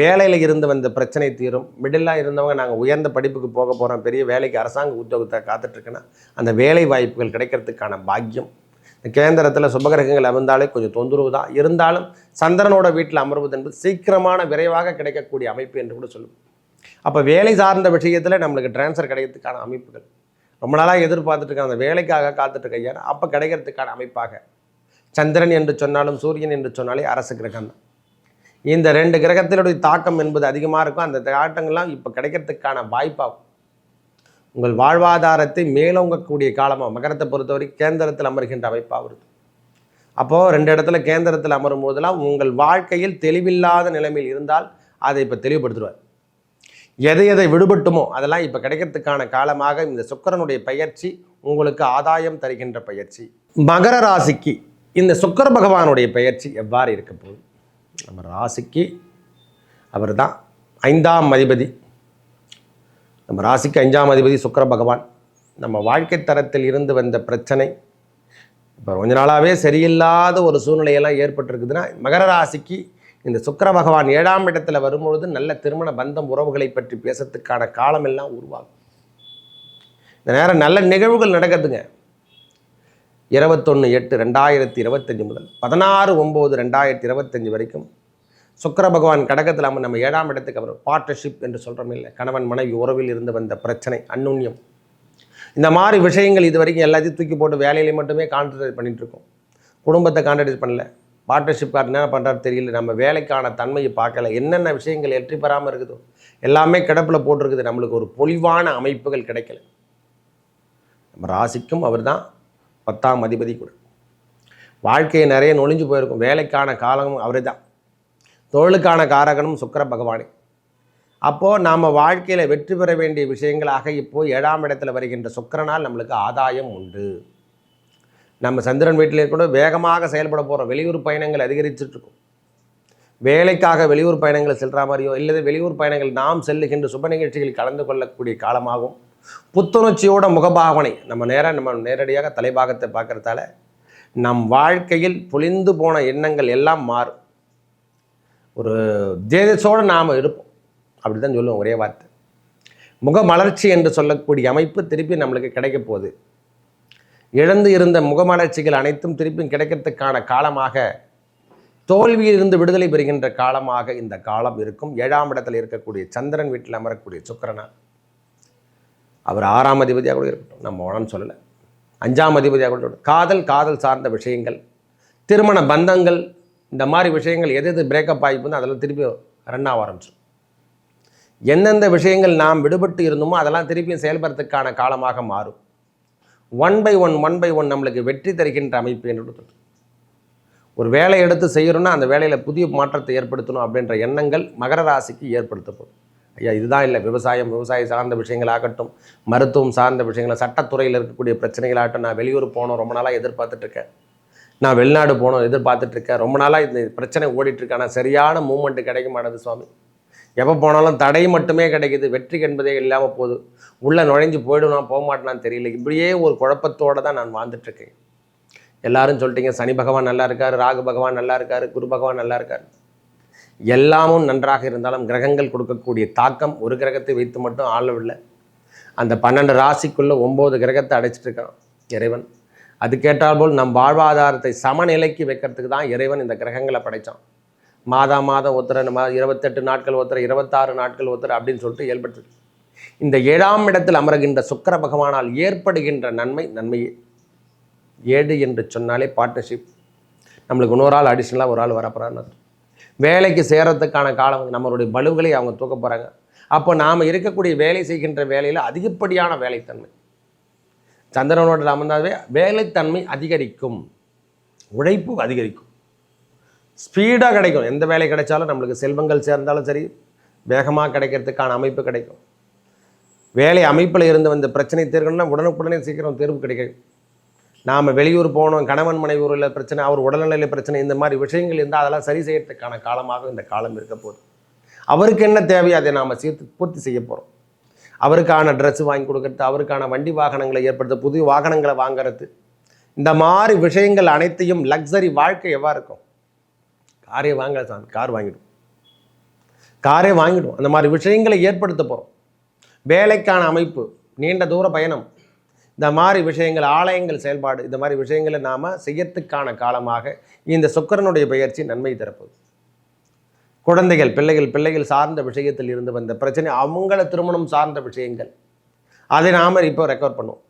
வேலையில் இருந்து வந்த பிரச்சனை தீரும். மிடிலாக இருந்தவங்க நாங்கள் உயர்ந்த படிப்புக்கு போக போகிறோம் பெரிய வேலைக்கு அரசாங்க உத்தியோகத்தை காத்துட்ருக்குன்னா அந்த வேலை வாய்ப்புகள் கிடைக்கிறதுக்கான பாக்கியம். இந்த கேந்திரத்தில் சுபகிரகங்கள் அமர்ந்தாலே கொஞ்சம் தொந்தரவு தான். இருந்தாலும் சந்திரனோட வீட்டில் அமர்வது என்பது சீக்கிரமான விரைவாக கிடைக்கக்கூடிய அமைப்பு என்று கூட சொல்லுவோம். அப்போ வேலை சார்ந்த விஷயத்தில் நம்மளுக்கு ட்ரான்ஸ்ஃபர் கிடைக்கிறதுக்கான அமைப்புகள். ரொம்ப நாளாக எதிர்பார்த்துட்டு இருக்க அந்த வேலைக்காக காத்துட்டு இருக்க ஐயா அப்போ கிடைக்கிறதுக்கான அமைப்பாக. சந்திரன் என்று சொன்னாலும் சூரியன் என்று சொன்னாலே அரசு கிரகம் தான். இந்த ரெண்டு கிரகத்தினுடைய தாக்கம் என்பது அதிகமாக இருக்கும். அந்த தாட்டங்கள்லாம் இப்போ கிடைக்கிறதுக்கான வாய்ப்பாகும். உங்கள் வாழ்வாதாரத்தை மேலோங்கக்கூடிய காலமாக மகரத்தை பொறுத்தவரை கேந்திரத்தில் அமர்கின்ற அமைப்பாக வருது. அப்போது ரெண்டு இடத்துல கேந்திரத்தில் அமரும் போதெல்லாம் உங்கள் வாழ்க்கையில் தெளிவில்லாத நிலைமையில் இருந்தால் அதை இப்போ தெளிவுபடுத்துவார் எதை எதை விடுபட்டுமோ அதெல்லாம் இப்போ கிடைக்கிறதுக்கான காலமாக இந்த சுக்கிரனுடைய பயிற்சி உங்களுக்கு ஆதாயம் தருகின்ற பயிற்சி. மகர ராசிக்கு இந்த சுக்கிர பகவானுடைய பயிற்சி எவ்வாறு இருக்க போகுது? நம்ம ராசிக்கு அவர் தான் ஐந்தாம் அதிபதி. நம்ம ராசிக்கு அஞ்சாம் அதிபதி சுக்கிர பகவான். நம்ம வாழ்க்கை தரத்தில் இருந்து வந்த பிரச்சனை. இப்போ கொஞ்ச நாளாகவே சரியில்லாத ஒரு சூழ்நிலையெல்லாம் ஏற்பட்டிருக்குதுன்னா மகர ராசிக்கு இந்த சுக்கிர பகவான் ஏழாம் இடத்துல வரும்பொழுது நல்ல திருமண பந்தம் உறவுகளை பற்றி பேசுறதுக்கான காலமெல்லாம் உருவாகும். இந்த நேரம் நல்ல நிகழ்வுகள் நடக்குதுங்க. இருபத்தொன்று எட்டு ரெண்டாயிரத்தி இருபத்தஞ்சி முதல் பதினாறு ஒம்பது ரெண்டாயிரத்தி இருபத்தஞ்சி வரைக்கும் சுக்கிர பகவான் கடகத்தில் நம்ம நம்ம ஏழாம் இடத்துக்கு அவர் பார்ட்னர்ஷிப் என்று சொல்கிறோம் இல்லை கணவன் மனைவி உறவில் இருந்து வந்த பிரச்சனை அந்நுண்ணியம். இந்த மாதிரி விஷயங்கள் இது வரைக்கும் எல்லாத்தையும் தூக்கி போட்டு வேலையிலே மட்டுமே கான்சன்ட்ரேட் பண்ணிகிட்ருக்கோம் குடும்பத்தை கான்சன்ட்ரேட் பண்ணல. பார்ட்னர்ஷிப் கார்டு என்ன பண்ணுறாரு தெரியல. நம்ம வேலைக்கான தன்மையை பார்க்கல. என்னென்ன விஷயங்கள் வெற்றி பெறாமல் இருக்குதோ எல்லாமே கிடப்பில் போட்டிருக்குது. நம்மளுக்கு ஒரு பொலிவான அமைப்புகள் கிடைக்கல. நம்ம ராசிக்கும் அவர் தான் பத்தாம் அதிபதி கூட. வாழ்க்கையை நிறைய நொழிஞ்சு போயிருக்கும். வேலைக்கான காலமும் அவரே தான் தொழிலுக்கான காரகனும் சுக்கர பகவானே. அப்போது நாம் வாழ்க்கையில் வெற்றி பெற வேண்டிய விஷயங்களாக இப்போது ஏழாம் இடத்துல வருகின்ற சுக்கரனால் நம்மளுக்கு ஆதாயம் உண்டு. நம்ம சந்திரன் வீட்டிலே கூட வேகமாக செயல்பட போகிறோம் வெளியூர் பயணங்கள் அதிகரிச்சுட்ருக்கும். வேலைக்காக வெளியூர் பயணங்கள் செல்கிற மாதிரியோ இல்லை வெளியூர் பயணங்கள் நாம் செல்லுகின்ற சுப நிகழ்ச்சிகளில் கலந்து கொள்ளக்கூடிய காலமாகும். புத்துணர்ச்சியோட முகபாவனை. நம்ம நேராக நம்ம நேரடியாக தலைபாகத்தை பார்க்கறதால நம் வாழ்க்கையில் பொழிந்து போன எண்ணங்கள் எல்லாம் மாறும். ஒரு தேஜஸோடு நாம் இருப்போம். அப்படி தான் சொல்லுவோம் ஒரே வார்த்தை. முகமலர்ச்சி என்று சொல்லக்கூடிய அமைப்பு திருப்பி நம்மளுக்கு கிடைக்க போகுது. இழந்து இருந்த முகமலர்ச்சிகள் அனைத்தும் திருப்பியும் கிடைக்கிறதுக்கான காலமாக தோல்வியிலிருந்து விடுதலை பெறுகின்ற காலமாக இந்த காலம் இருக்கும். ஏழாம் இடத்தில் இருக்கக்கூடிய சந்திரன் வீட்டில் அமரக்கூடிய சுக்கிரனா அவர் ஆறாம் அதிபதியாக கூட இருக்கட்டும். நம்ம உடனே சொல்லலை. அஞ்சாம் அதிபதியாக கூட இருக்கட்டும். காதல் காதல் சார்ந்த விஷயங்கள் திருமண பந்தங்கள் இந்த மாதிரி விஷயங்கள் எது எது பிரேக்கப் ஆகிப்போது அதெல்லாம் திருப்பி ரன் ஆக ஆரம்பிச்சிடும் எந்தெந்த விஷயங்கள் நாம் விடுபட்டு இருந்தோமோ அதெல்லாம் திருப்பியும் செயல்படுறதுக்கான காலமாக மாறும். One by one one by one நம்மளுக்கு வெற்றி தருகின்ற அமைப்பு என்று ஒரு வேலை எடுத்து செய்கிறோன்னா அந்த வேலையில் புதிய மாற்றத்தை ஏற்படுத்தணும் அப்படின்ற எண்ணங்கள் மகர ராசிக்கு ஏற்படுத்தப்படும். ஐயா இதுதான் இல்லை. விவசாயம் விவசாயம் சார்ந்த விஷயங்களாகட்டும் மருத்துவம் சார்ந்த விஷயங்கள் சட்டத்துறையில் இருக்கக்கூடிய பிரச்சனைகளாகட்டும் நான் வெளியூர் போனோம் ரொம்ப நாளாக எதிர்பார்த்துட்ருக்கேன். நான் வெளிநாடு போகணும் எதிர்பார்த்துட்ருக்கேன். ரொம்ப நாளாக இந்த பிரச்சனை ஓடிட்டு ஆனால் சரியான மூமெண்ட்டு கிடைக்க மாட்டேது சுவாமி. எப்போ போனாலும் தடை மட்டுமே கிடைக்குது. வெற்றி என்பதே இல்லாமல் போகுது. உள்ளே நுழைஞ்சு போயிடுவேன் போக மாட்டேனான்னு தெரியல. இப்படியே ஒரு குழப்பத்தோடு தான் நான் வாழ்ந்துட்டுருக்கேன் எல்லாரும் சொல்லிட்டீங்க சனி பகவான் நல்லா இருக்கார் ராகு பகவான் நல்லா இருக்கார் குரு பகவான் நல்லா இருக்கார். எல்லாமும் நன்றாக இருந்தாலும் கிரகங்கள் கொடுக்கக்கூடிய தாக்கம் ஒரு கிரகத்தை வைத்து மட்டும் ஆளவில்லை. அந்த பன்னெண்டு ராசிக்குள்ளே ஒம்பது கிரகத்தை அடைச்சிட்டு இருக்கான் இறைவன். அது கேட்டால் போல் நம் வாழ்வாதாரத்தை சமநிலைக்கு வைக்கிறதுக்கு தான் இறைவன் இந்த கிரகங்களை படைத்தான் மாதா மாதம் ஒருத்தர் மா இருபத்தெட்டு நாட்கள் ஒருத்தர் இருபத்தாறு நாட்கள் ஒருத்தர் அப்படின்னு சொல்லிட்டு ஏற்படுத்து இந்த ஏழாம் இடத்தில் அமர்கின்ற சுக்கர பகவானால் ஏற்படுகின்ற நன்மை நன்மையே. ஏடு என்று சொன்னாலே பார்ட்னர்ஷிப் நம்மளுக்கு இன்னொரு ஆள் அடிஷ்னலாக ஒரு ஆள் வரப்போகிறான்னு வேலைக்கு சேரத்துக்கான காலம் நம்மளுடைய பலுகளை அவங்க தூக்க போகிறாங்க அப்போ நாம் இருக்கக்கூடிய வேலை செய்கின்ற வேலையில் அதிகப்படியான வேலைத்தன்மை. சந்திரனோட அமர்ந்தாவே வேலைத்தன்மை அதிகரிக்கும். உழைப்பு அதிகரிக்கும். ஸ்பீடாக கிடைக்கும். எந்த வேலை கிடைச்சாலும் நம்மளுக்கு செல்வங்கள் சேர்ந்தாலும் சரி வேகமாக கிடைக்கிறதுக்கான அமைப்பு கிடைக்கும். வேலை அமைப்பில் இருந்து வந்த பிரச்சனை தீர்க்கணும்னா உடனுக்குடனே சீக்கிரம் தீர்வு கிடைக்கும். நாம் வெளியூர் போனோம் கணவன் மனைவி உள்ள பிரச்சனை அவர் உடல்நிலை பிரச்சனை இந்த மாதிரி விஷயங்கள் இருந்தால் அதெல்லாம் சரி செய்யறதுக்கான காலமாக இந்த காலம் இருக்க போகுது. அவருக்கு என்ன தேவையோ அதை நாம் சீர்த்து பூர்த்தி செய்ய போகிறோம் அவருக்கான ட்ரெஸ் வாங்கி கொடுக்கறது அவருக்கான வண்டி வாகனங்களை ஏற்படுத்த புது வாகனங்களை வாங்குறது. இந்த மாதிரி விஷயங்கள் அனைத்தையும் லக்ஸரி வாழ்க்கை எவ்வாறு இருக்கும்? காரே வாங்க சாமி கார் வாங்கிடும். காரே வாங்கிடும். அந்த மாதிரி விஷயங்களை ஏற்படுத்த போகிறோம் வேலைக்கான அமைப்பு நீண்ட தூர பயணம் இந்த மாதிரி விஷயங்கள் ஆலயங்கள் செயல்பாடு இந்த மாதிரி விஷயங்களை நாம் செய்யறதுக்கான காலமாக இந்த சுக்கிரனுடைய பயிற்சி நன்மை தரப்போகுது. குழந்தைகள் பிள்ளைகள் பிள்ளைகள் சார்ந்த விஷயத்தில் இருந்து வந்த பிரச்சனை அவங்கள திருமணம் சார்ந்த விஷயங்கள். அதை நாம் இப்போ ரெக்கவர் பண்ணுவோம்.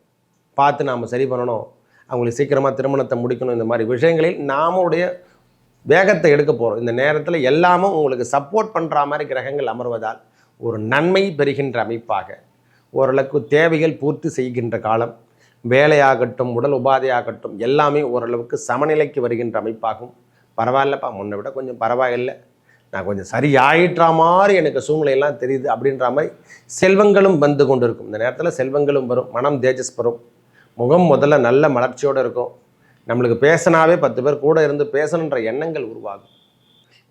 பார்த்து நாம் சரி பண்ணணும். அவங்களுக்கு சீக்கிரமாக திருமணத்தை முடிக்கணும். இந்த மாதிரி விஷயங்களில் நாமுடைய வேகத்தை எடுக்க போகிறோம் இந்த நேரத்தில் எல்லாமும் உங்களுக்கு சப்போர்ட் பண்ணுற மாதிரி கிரகங்கள் அமர்வதால் ஒரு நன்மை பெறுகின்ற அமைப்பாக ஓரளவுக்கு தேவைகள் பூர்த்தி செய்கின்ற காலம் வேலையாகட்டும் உடல் உபாதையாகட்டும் எல்லாமே ஓரளவுக்கு சமநிலைக்கு வருகின்ற அமைப்பாகும். பரவாயில்லப்பா முன்னை விட கொஞ்சம் பரவாயில்லை. நான் கொஞ்சம் சரியாயிற்றா மாதிரி எனக்கு சூழ்நிலையெல்லாம் தெரியுது அப்படின்ற மாதிரி செல்வங்களும் வந்து கொண்டு இருக்கும் இந்த நேரத்தில் செல்வங்களும் வரும் மனம் தேஜஸ் வரும் முகம் முதல்ல நல்ல மலர்ச்சியோடு இருக்கும். நம்மளுக்கு பேசினாவே பத்து பேர் கூட இருந்து பேசணுன்ற எண்ணங்கள் உருவாகும்.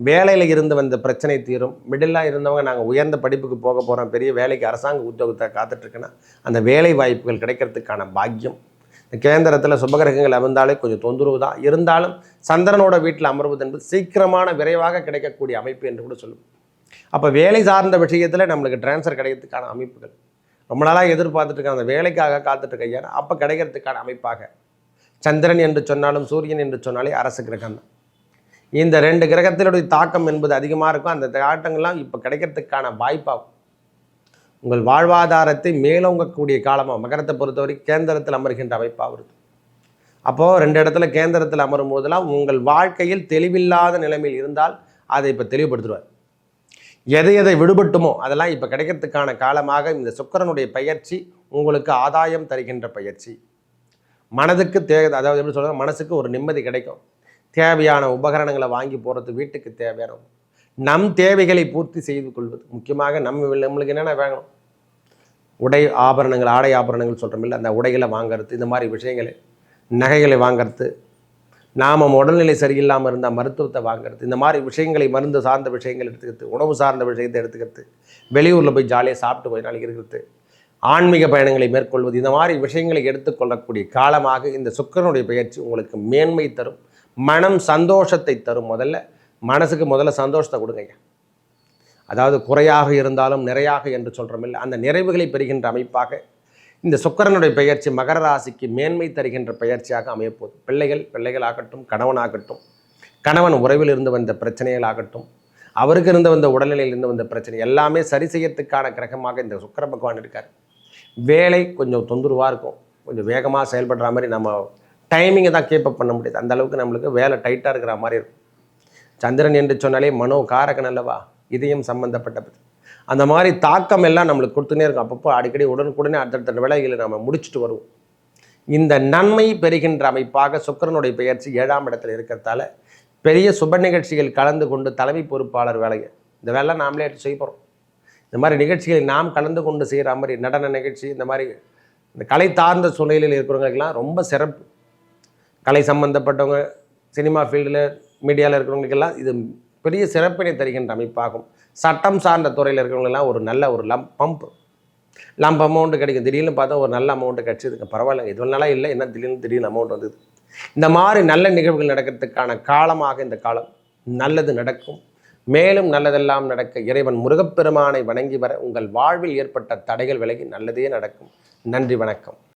வேலையில் இருந்து வந்த பிரச்சனை தீரும். மிடிலாக இருந்தவங்க நாங்கள் உயர்ந்த படிப்புக்கு போக போகிறோம் பெரிய வேலைக்கு அரசாங்க உத்தியோகத்தை காத்துட்ருக்குன்னா அந்த வேலை வாய்ப்புகள் கிடைக்கிறதுக்கான பாக்கியம். இந்த கேந்திரத்தில் சுபகிரகங்கள் அமர்ந்தாலே கொஞ்சம் தொந்தரவு தான். இருந்தாலும் சந்திரனோட வீட்டில் அமர்வது என்பது சீக்கிரமான விரைவாக கிடைக்கக்கூடிய அமைப்பு என்று கூட சொல்லுவோம். அப்போ வேலை சார்ந்த விஷயத்தில் நம்மளுக்கு டிரான்ஸ்ஃபர் கிடைக்கிறதுக்கான அமைப்புகள். ரொம்ப நாளாக எதிர்பார்த்துட்டு இருக்க அந்த வேலைக்காக காத்துட்டு இருக்க அப்போ கிடைக்கிறதுக்கான அமைப்பாக. சந்திரன் என்று சொன்னாலும் சூரியன் என்று சொன்னாலே அரசு கிரகம் தான். இந்த ரெண்டு கிரகத்தினுடைய தாக்கம் என்பது அதிகமாக இருக்கும். அந்த தாட்டங்கள்லாம் இப்போ கிடைக்கிறதுக்கான வாய்ப்பாகும். உங்கள் வாழ்வாதாரத்தை மேலோங்கக்கூடிய காலமாக மகரத்தை பொறுத்தவரைக்கும் கேந்திரத்தில் அமர்கின்ற அமைப்பாக வருது. அப்போது ரெண்டு இடத்துல கேந்திரத்தில் அமரும் போதெல்லாம் உங்கள் வாழ்க்கையில் தெளிவில்லாத நிலைமையில் இருந்தால் அதை இப்போ தெளிவுபடுத்துவார். எதை எதை விடுபட்டுமோ அதெல்லாம் இப்போ கிடைக்கிறதுக்கான காலமாக இந்த சுக்கரனுடைய பயிற்சி உங்களுக்கு ஆதாயம் தருகின்ற பயிற்சி. மனதுக்கு தே அதாவது எப்படி சொல்கிறது மனசுக்கு ஒரு நிம்மதி கிடைக்கும். தேவையான உபகரணங்களை வாங்கி போகிறது வீட்டுக்கு தேவையான நம் தேவைகளை பூர்த்தி செய்து கொள்வது. முக்கியமாக நம்ம நம்மளுக்கு என்னென்ன வேணும்? உடை ஆபரணங்கள் ஆடை ஆபரணங்கள் சொல்கிறோம் இல்லை அந்த உடைகளை வாங்கிறது இந்த மாதிரி விஷயங்களை நகைகளை வாங்கிறது நாம் உடல்நிலை சரியில்லாமல் இருந்தால் மருத்துவத்தை வாங்கிறது இந்த மாதிரி விஷயங்களை மருந்து சார்ந்த விஷயங்கள் எடுத்துக்கிறது உணவு சார்ந்த விஷயத்தை எடுத்துக்கிறது வெளியூரில் போய் ஜாலியாக சாப்பிட்டு போய் நாளைக்கு இருக்கிறது ஆன்மீக பயணங்களை மேற்கொள்வது இந்த மாதிரி விஷயங்களை எடுத்துக்கொள்ளக்கூடிய காலமாக இந்த சுக்கரனுடைய பயிற்சி உங்களுக்கு மேன்மை தரும். மனம் சந்தோஷத்தை தரும் முதல்ல. மனசுக்கு முதல்ல சந்தோஷத்தை கொடுங்க அதாவது குறையாக இருந்தாலும் நிறையாக என்று சொல்கிறோமில்ல அந்த நிறைவுகளை பெறுகின்ற அமைப்பாக இந்த சுக்கரனுடைய பெயர்ச்சி மகர ராசிக்கு மேன்மை தருகின்ற பெயர்ச்சியாக அமையப்போகுது. பிள்ளைகள் பிள்ளைகளாகட்டும் கணவனாகட்டும் கணவன் உறவில் இருந்து வந்த பிரச்சனைகளாகட்டும் அவருக்கு இருந்து வந்த உடல்நிலையில் இருந்து வந்த பிரச்சனை எல்லாமே சரி செய்யறதுக்கான கிரகமாக இந்த சுக்கர பகவான் இருக்கார். வேலை கொஞ்சம் தொந்தரவாக இருக்கும். கொஞ்சம் வேகமாக செயல்படுற மாதிரி நம்ம டைமிங்கை தான் கீப்பப் பண்ண முடியாது. அந்த அளவுக்கு நம்மளுக்கு வேலை டைட்டாக இருக்கிற மாதிரி இருக்கும். சந்திரன் என்று சொன்னாலே மனோ காரகன் அல்லவா? இதயம் சம்மந்தப்பட்டது அந்த மாதிரி தாக்கம் எல்லாம் நம்மளுக்கு கொடுத்துனே இருக்கும். அப்பப்போ அடிக்கடி உடனுக்குடனே அடுத்தடுத்த வேலைகளை நம்ம முடிச்சுட்டு வருவோம். இந்த நன்மை பெறுகின்ற அமைப்பாக சுக்கரனுடைய பெயர்ச்சி ஏழாம் இடத்துல இருக்கிறதால பெரிய சுப நிகழ்ச்சிகள் கலந்து கொண்டு தலைமை பொறுப்பாளர் வேலையை இந்த வேலை நாமளே எடுத்து செய்ய போகிறோம் இந்த மாதிரி நிகழ்ச்சிகளை நாம் கலந்து கொண்டு செய்கிற மாதிரி நடன நிகழ்ச்சி இந்த மாதிரி இந்த கலை சார்ந்த சூழ்நிலையில் இருக்கிறவங்களுக்கெல்லாம் ரொம்ப சிறப்பு. கலை சம்பந்தப்பட்டவங்க சினிமா ஃபீல்டில் மீடியாவில் இருக்கிறவங்களுக்கெல்லாம் இது பெரிய சிறப்பினை தருகின்ற அமைப்பாகும். சட்டம் சார்ந்த துறையில் இருக்கிறவங்களெல்லாம் ஒரு நல்ல ஒரு லம் பம்ப். லம்ப் அமௌண்ட்டு கிடைக்கும். திடீர்னு பார்த்தா ஒரு நல்ல அமௌண்ட்டு கிடச்சிதுங்க பரவாயில்ல. இது நல்லா இல்லை. என்ன திடீர்னு திடீர்னு அமௌண்ட் வந்தது? இந்த மாதிரி நல்ல நிகழ்வுகள் நடக்கிறதுக்கான காலமாக இந்த காலம் நல்லது நடக்கும். மேலும் நல்லதெல்லாம் நடக்க இறைவன் முருகப்பெருமானை வணங்கி வர உங்கள் வாழ்வில் ஏற்பட்ட தடைகள் விலகி நல்லதே நடக்கும். நன்றி வணக்கம்.